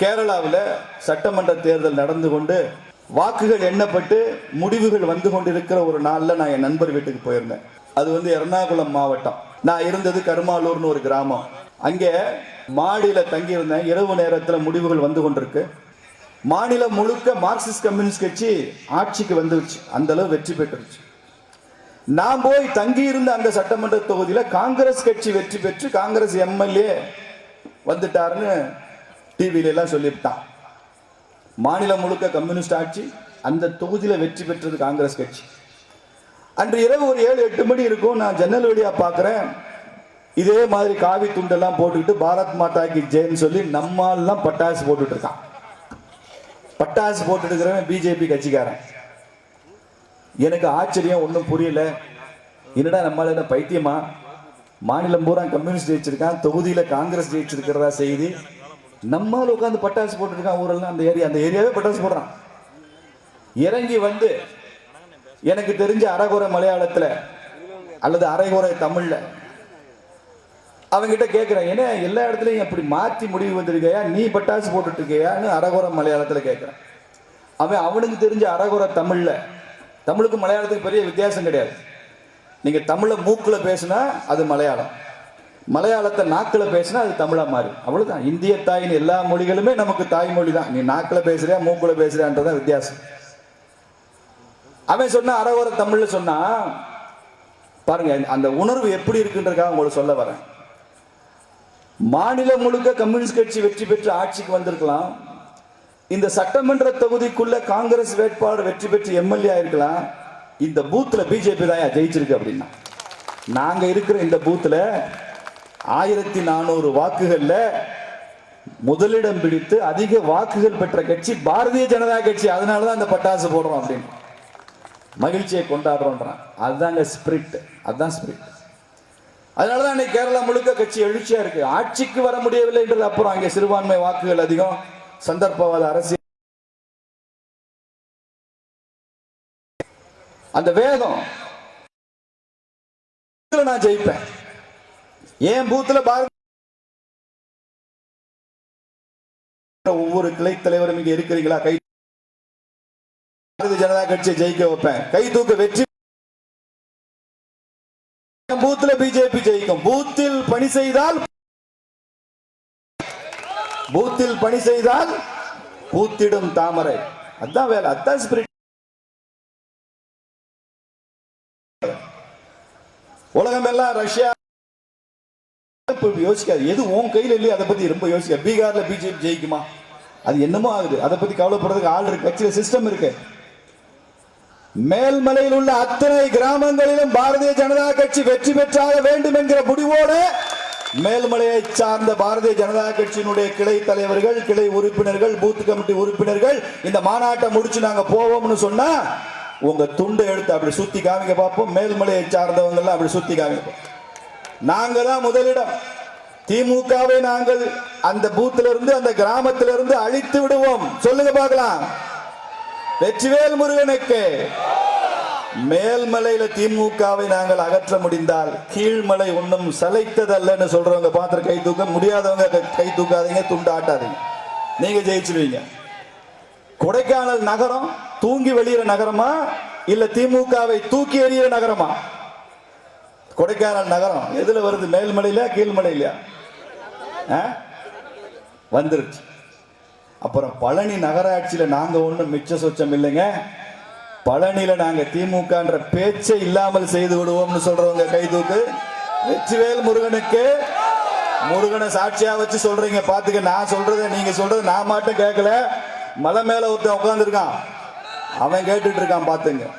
கேரளாவில் சட்டமன்ற தேர்தல் நடந்து கொண்டு வாக்குகள் எண்ணப்பட்டு முடிவுகள் வந்து கொண்டிருக்கிற ஒரு நாளில் நான் என் நண்பர் வீட்டுக்கு போயிருந்தேன். அது வந்து எர்ணாகுளம் மாவட்டம். நான் இருந்தது கருமாலூர்னு ஒரு கிராமம். அங்கே மாடியில் தங்கியிருந்தேன். இரவு நேரத்தில் முடிவுகள் வந்து கொண்டிருக்கு. மாநிலம் முழுக்க மார்க்சிஸ்ட் கம்யூனிஸ்ட் கட்சி ஆட்சிக்கு வந்துருச்சு. அந்த அளவு வெற்றி பெற்றுருச்சு. நான் போய் தங்கியிருந்த அந்த சட்டமன்ற தொகுதியில் காங்கிரஸ் கட்சி வெற்றி பெற்று காங்கிரஸ் எம்எல்ஏ வந்துட்டாருன்னு டிவியில எல்லாம் சொல்லிவிட்டான் மாநிலம் முழுக்க கம்யூனிஸ்ட் ஆட்சி அந்த தொகுதியில் வெற்றி பெற்றது காங்கிரஸ் கட்சி. அன்று இரவு ஒரு ஏழு எட்டு மணி இருக்கும் நான் ஜன்னல் வழியா பார்க்குறேன் இதே மாதிரி காவி துண்டெல்லாம் போட்டுக்கிட்டு பாரத் மாதா கி ஜெயின்னு சொல்லி நம்மாலாம் பட்டாசு போட்டுட்டு இருக்கான் பட்டாசு போட்டுட்டு இருக்கிறவன் பிஜேபி கட்சிக்காரன். எனக்கு ஆச்சரியம் ஒன்றும் புரியல. என்னடா நம்மளால என்ன பைத்தியமா? மாநிலம் பூரா கம்யூனிஸ்ட் ஜெயிச்சிருக்கான் தொகுதியில காங்கிரஸ் ஜெயிச்சிருக்கிறதா செய்தி. நம்மால் உட்காந்து பட்டாசு போட்டுருக்கான் ஊரெல்லாம் அந்த ஏரியா அந்த ஏரியாவே பட்டாசு போடுறான். இறங்கி வந்து எனக்கு தெரிஞ்ச அரைகுறை மலையாளத்தில் அல்லது அரைகுறை தமிழில் அவங்ககிட்ட கேட்குறேன் ஏன்னா எல்லா இடத்துலையும் அப்படி மாற்றி முடிவு வந்திருக்கையா? நீ பட்டாசு போட்டுட்டு இருக்கியான்னு அரைகுறை மலையாளத்தில் கேட்கிறேன் அவன் அவனுக்கு தெரிஞ்ச அரைகுறை தமிழில் தமிழுக்கு மலையாளத்துக்கு பெரிய வித்தியாசம் கிடையாது. நீங்கள் தமிழை மூக்கில் பேசினா அது மலையாளம். மலையாளத்தை நாக்கில் பேசினா அது தமிழா மாறும் அவ்வளவுதான். இந்திய தாயின் எல்லா மொழிகளுமே நமக்கு தாய்மொழி தான் நீ நாக்கில் பேசுறியா மூக்குல பேசுறியான்றதான் வித்தியாசம். அவன் சொன்ன அறவர தமிழ்ல சொன்னா பாருங்க அந்த உணர்வு எப்படி இருக்குன்றதுக்காக உங்களுக்கு சொல்ல வரேன். மாநிலம் முழுக்க கம்யூனிஸ்ட் கட்சி வெற்றி பெற்று ஆட்சிக்கு வந்திருக்கலாம். இந்த சட்டமன்ற தொகுதிக்குள்ள காங்கிரஸ் வேட்பாளர் வெற்றி பெற்று எம்எல்ஏ ஆயிருக்கலாம். இந்த பூத்துல பிஜேபி தான் ஜெயிச்சிருக்கு அப்படின்னா. நாங்க இருக்கிற இந்த பூத்துல ஆயிரத்தி நானூறு வாக்குகள்ல முதலிடம் பிடித்து அதிக வாக்குகள் பெற்ற கட்சி பாரதிய ஜனதா கட்சி. அதனாலதான் அந்த பட்டாசு போடுறோம் அப்படின்னு. மகிழ்ச்சியை கொண்டாடுறோன்றான். அதுதாங்க ஸ்பிரிட் அதுதான் ஸ்பிரிட் அதனாலதான் இன்னைக்கு கேரளா முழுக்க கட்சி எழுச்சியா இருக்கு. ஆட்சிக்கு வர முடியவில்லைன்றது அப்புறம் அங்கே சிறுபான்மை வாக்குகள் அதிகம். சந்தர்ப்பவாத அரசியல். அந்த வேகம். நான் ஜெயிப்பேன். ஏன் பூத்துல பாரத ஒவ்வொரு கிளை தலைவரும் இங்க இருக்கிறீங்களா கை பாரதிய ஜனதா கட்சியை ஜெயிக்க வைப்பேன். கை தூக்க வெற்றி பூத்துல பிஜேபி ஜெயிக்கும்? பூத்தில் பணி செய்தால் பூத்தில் பணி செய்தால் பூத்திடும் தாமரை. அதான் வேலை. அதான் ஸ்பிரிட் உலகம் எல்லாம் ரஷ்யா இப்போ யோசிக்காது. எது உன் கையில் இல்லையோ அதை பத்தி ரொம்ப யோசிக்க பீகார்ல பிஜேபி ஜெயிக்குமா? அது என்னமோ ஆகுது. அதை பத்தி கவலைப்படுறதுக்கு ஆள் இருக்கு. கட்சியில் சிஸ்டம் இருக்கு. மேல்மலையில் உள்ள அத்தனை கிராமங்களிலும் பாரதிய ஜனதா கட்சி வெற்றி பெற்றாக வேண்டும் என்கிற முடிவோடு மேல்மலையை சார்ந்த பாரதிய ஜனதா கட்சியினுடைய கிளை தலைவர்கள் கிளை உறுப்பினர்கள் பூத் கமிட்டி உறுப்பினர்கள் இந்த மாநாட்டை முடிச்சு நாங்க போவோம்னு சொன்னா உங்க துண்டை எடுத்து அப்படி சுத்தி காமிக்க பார்ப்போம். மேல்மலையை சார்ந்தவங்க எல்லாம் அப்படி சுத்தி காமிக்க நாங்க தான் முதலிடம். திமுகவை நாங்கள் அந்த பூத்துல இருந்து அந்த கிராமத்திலிருந்து இருந்து அழித்து விடுவோம். சொல்லுங்க பார்க்கலாம். வெற்றிவேல் முருகனுக்கு மேல்மலையில திமுகவை நாங்கள் அகற்ற முடிந்தால் கீழ்மலை ஒன்றும் சளைத்ததல்லன்னு சொல்றவங்க பார்த்து கை தூக்க முடியாதவங்க கை- கை தூக்காதீங்க துண்டு ஆட்டாதீங்க. நீங்க ஜெயிச்சிருவீங்க. கொடைக்கானல் நகரம் தூங்கி வெளியிற நகரமா? இல்ல திமுகவை தூக்கி எறிகிற நகரமா? கொடைக்கானல் நகரம். எதுல வருது? மேல்மலையில கீழ்மலையில வந்துருச்சு. அப்புறம் பழனி நகராட்சியில நாங்க ஒன்றும் மிச்ச சொச்சம் இல்லைங்க. பழனியில நாங்க திமுகன்ற பேச்சை இல்லாமல் செய்து விடுவோம்னு சொல்றவங்க கை தூக்கு. வெற்றிவேல் முருகனுக்கு முருகனை சாட்சியா வச்சு சொல்றீங்க. பாத்துக்க நான் சொல்றதை நீங்க சொல்றது நான் மட்டும் கேட்கல. மலை மேல ஒருத்தன் உட்காந்துருக்கான் அவன் கேட்டுட்டு இருக்கான் பாத்துங்க.